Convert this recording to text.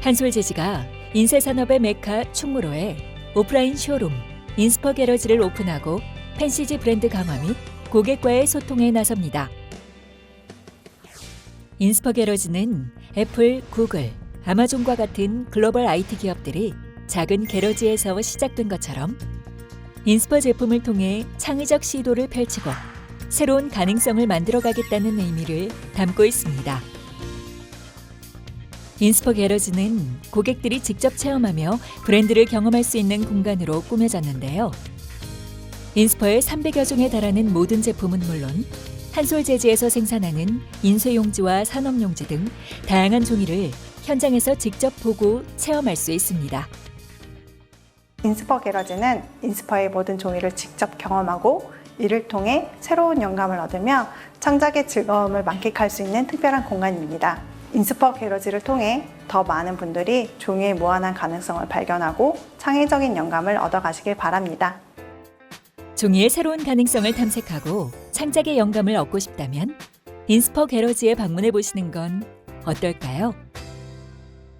한솔 재지가 인쇄 산업의 메카 충무로에 오프라인 쇼룸 인스퍼 게러지를 오픈하고 펜시지 브랜드 강화 및 고객과의 소통에 나섭니다. 인스퍼 게러지는 애플, 구글, 아마존과 같은 글로벌 IT 기업들이 작은 게러지에서 시작된 것처럼 인스퍼 제품을 통해 창의적 시도를 펼치고 새로운 가능성을 만들어가겠다는 의미를 담고 있습니다. 인스퍼 게러지는 고객들이 직접 체험하며 브랜드를 경험할 수 있는 공간으로 꾸며졌는데요. 인스퍼의 300여 종에 달하는 모든 제품은 물론 한솔 재지에서 생산하는 인쇄용지와 산업용지 등 다양한 종이를 현장에서 직접 보고 체험할 수 있습니다. 인스퍼 게러지는 인스퍼의 모든 종이를 직접 경험하고 이를 통해 새로운 영감을 얻으며 창작의 즐거움을 만끽할 수 있는 특별한 공간입니다. 인스퍼 게러지를 통해 더 많은 분들이 종이의 무한한 가능성을 발견하고 창의적인 영감을 얻어가시길 바랍니다. 종이의 새로운 가능성을 탐색하고 창작의 영감을 얻고 싶다면 인스퍼 게러지에 방문해 보시는 건 어떨까요?